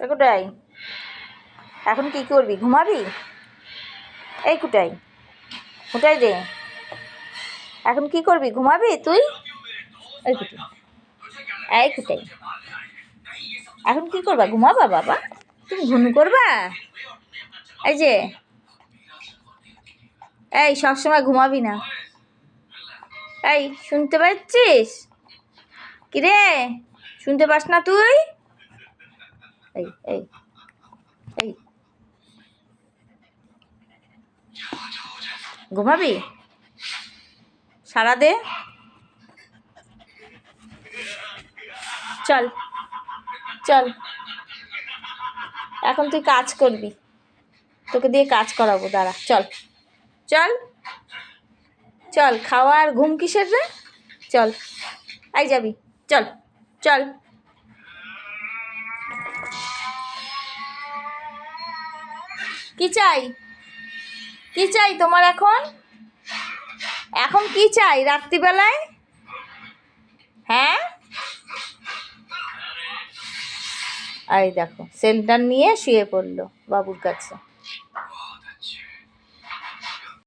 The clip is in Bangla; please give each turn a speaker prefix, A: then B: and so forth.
A: কোটাই এখন কি করবি? ঘুমাবি? এই কুটাই। কুটাই দে। এখন কি করবি? ঘুমাবি তুই? এই কুটাই এই কুটাই এখন কি করবা? ঘুমাবা বাবা? তুমি ঘুনু করবা? এই যে। এই, সবসময় ঘুমাবি না। এই, শুনতে পাচ্ছিস? কিরে? শুনতে পাস না তুই? এই এই এই ঘুমাবি? সারা দে চল চল। এখন তুই কাজ করবি। তোকে দিয়ে কাজ করাবো, দাঁড়া, চল। চল চল, খাওয়া আর ঘুম কিসের রে? চল আই যাবি, চল চল। কি চাই? কি চাই তোমার এখন? এখন কি চাই রাত্রিবেলায়? হ্যাঁ? এই দেখো, সেন্টার নিয়ে শুয়ে পড়ল বাবুর কাছে।